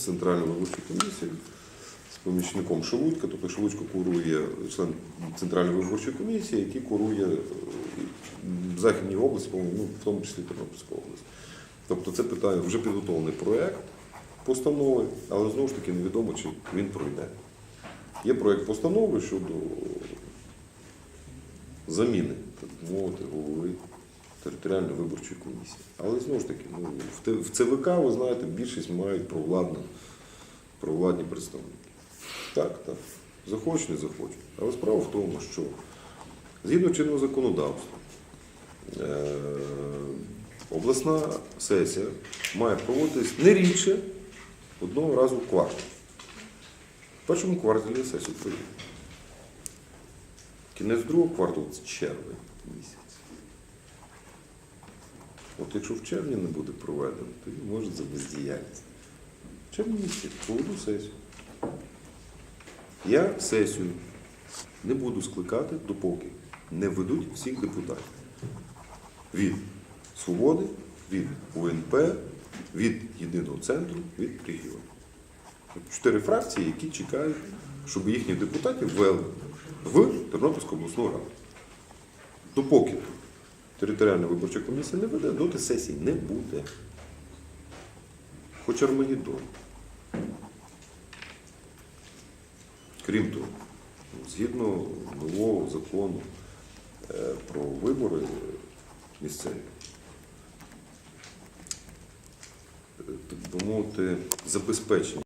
центральної виборчої комісії, з помічником Шелудька, тобто Шелудько курує член центральної виборчої комісії, який курує е, в Західній області, ну, в тому числі Тернопільська область. Тобто це питання вже підготовлений проєкт постанови, але знову ж таки невідомо, чи він пройде. Є проєкт постанови щодо заміни, так мовити, голови територіальної виборчої комісії. Але знову ж таки, ну, в ЦВК, ви знаєте, більшість мають провладну, провладні представники. Так, так. Захочуть, не захочуть. Але справа в тому, що згідно чинного законодавства, е, обласна сесія має проводитись не рідше одного разу в квартал. В першому кварталі сесію проводять. Кінець другого кварталу це червень От якщо в червні не буде проведено, то він може за бездіяльність. В червні місяці проведу сесію. Я сесію не буду скликати, допоки не ведуть всіх депутатів. Від Свободи, від УНП, від Єдиного центру, від регіону. Чотири фракції, які чекають, щоб їхніх депутатів ввели в Тернопільську обласну раду. Допоки територіальна виборча комісія не веде, доти сесій не буде. Хоч Армагеддон. Крім того, згідно нового закону е, про вибори місцеві, так би мовити, забезпечення.